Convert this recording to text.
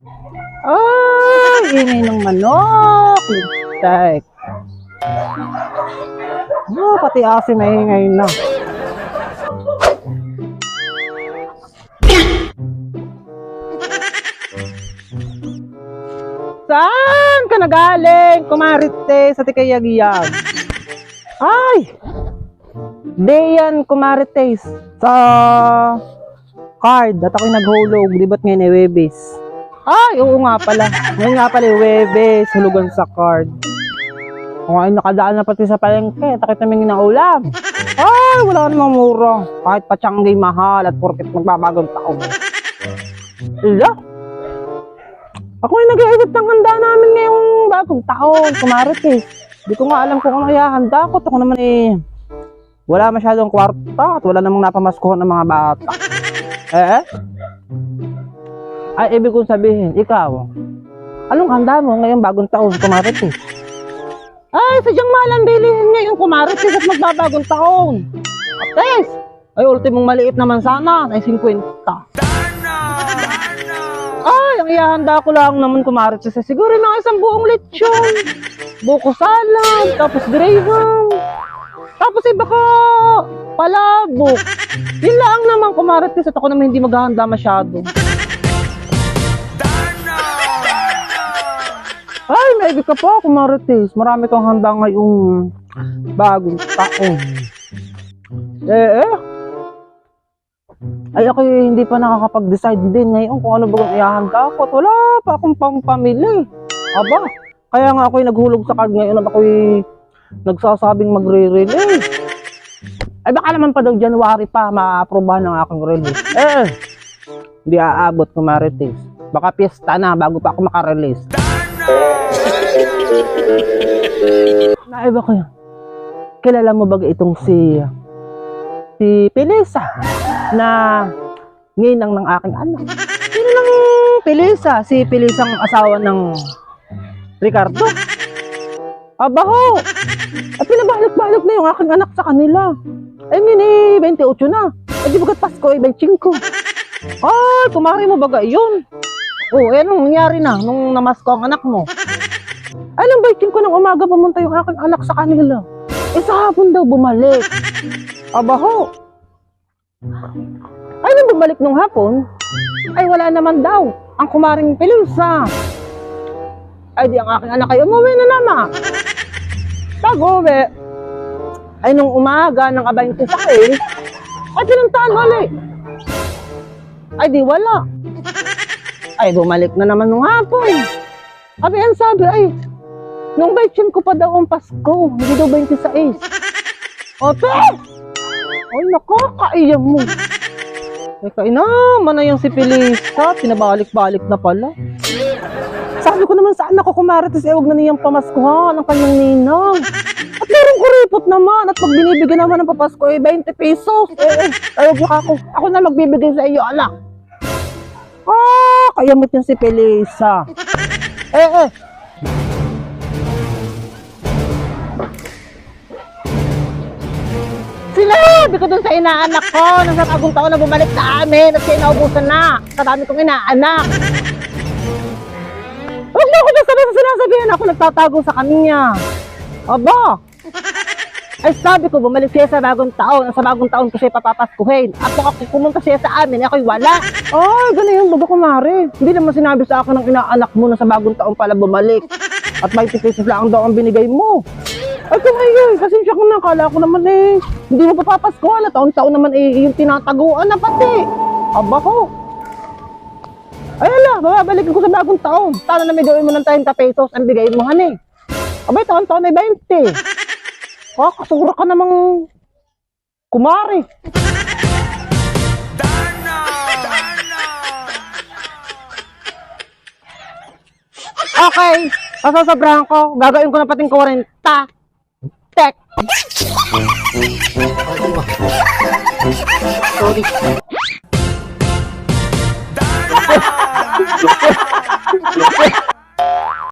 Ay, ingay ng manok. Lintek. Oh, pati asin na ingay na. Saan ka nagaling? Kumarite sa tikayagiyag. Ay! Dayan Kumarites sa card at ako'y naghulog. Di ba't ngayon ay Webes? Ay, oo nga pala. Ngayon nga pala Webes, hulugan sa card. Ay nakadaan na pati sa palengke, takit namin ginaulam. Ay, wala namang mura. Kahit patsanggay mahal at porket magbabagong taon. Ila? Ako ay nag-edit ng handa namin ngayong bagong taon, kumarites. Di ko nga alam kung ano ihahanda ko. Ako naman eh, wala masyadong kwarta at wala namang napamaskuhan ng mga bata. Eh? Ay, ibig kong sabihin, ikaw, anong handa mo ngayong bagong taon, kumarites? Ay, sadyang mahal ang bilihin ngayong kumarites at magbabagong taon. Ates! Ay, ultimong maliit naman sana, ay 50. Ay, ang ihahanda ko lang naman kumarites ay siguro mga isang buong lechon. Buko salad, tapos gravy. Tapos ay baka palabok. Yun lang naman kumarites at ako naman hindi maghahanda masyado. Maigi ka po, kumarites. Marami kang handa ngayong bagong taon. Eh, eh. Ay, ako hindi pa nakakapag-decide din ngayon kung ano ba ang ihahanda ko. At wala pa akong pampamili. Aba, kaya nga ako'y naghulog sa card ngayon at ako'y nagsasabing magre-release. Ay, baka naman pa daw January pa ma-aprobahan ng aking release. Eh, hindi aabot kumarites. Baka piyesta na bago pa ako makarelease. Naiba ko yun. Kilala mo ba itong si si Pilisa na ninang ng aking anak? Sino ng Pilisa? Si Pilisang asawa ng Ricardo? Aba ho! At pinabalik-balik na yung aking anak sa kanila. Ay, ngini, 28 na. Ay, di bagat Pasko ay 25. Ay, kumari mo baga yun. Oh, eh, anong nangyari na nung namasko ang anak mo? Nang baikin ko ng umaga pumunta yung aking anak sa kanila. Eh, sa hapon daw bumalik. Aba ho. Ay, nung bumalik nung hapon, ay wala naman daw. Ang kumaring pilisa. Ay, di ang aking anak ay umuwi na naman. Pag-uwi, ay nung umaga ng abayong sisakay, ay pinuntahan ulit. Ay, di wala. Ay, bumalik na naman nung hapon. Abi, ang sabi, ay, nung baitsin ko pa daw ang Pasko, hindi daw 26. Ote! Ay, nakakaiyak mo. Teka, inaman na yung si Pilisa, pinabalik-balik na pala. Sabi ko naman sa anak ko, kumarites, eh, huwag na niyang pamaskuhan ang kanyang ninang. At meron kuripot naman, at pag binibigyan naman ng papasko, eh, 20 pesos. Eh, eh, ayog na ako. Ako na magbibigay sa iyo, anak. Ah, kayamit yung si Pelisa. Eh, eh. Sinabi ko dun sa inaanak ko, nang sa bagong taon na bumalik sa amin at siya inaubusan na. Sa kong inaanak. Huwag mo ako basta basta sinasabihin ako nagtatago sa kanya. Aba, ay sabi ko, bumalik siya sa bagong taon. Sa bagong taon ko siya papapaskuhin. Kung ako pumunta siya sa amin, ako'y wala. Ay, ganun yung baba kumari. Hindi naman sinabi sa akin ng inaanak mo na sa bagong taon pala bumalik. At may pesos lang daw ang binigay mo. Ayun, kasi siya ko na, kala ko naman eh, hindi mo papapaskuhan na taon-taon naman eh, yung tinataguan na pati. Aba ko. Ay, ala, babalikin ko sa bagong taon. Sana na may gawin mo ng 30 pesos ang bigay mo, hani. Abay, taon-taon ay 20. Oh, kasura ka namang kumari. Okay, pasasobrahan ko. Gagawin ko na pating 40. 在。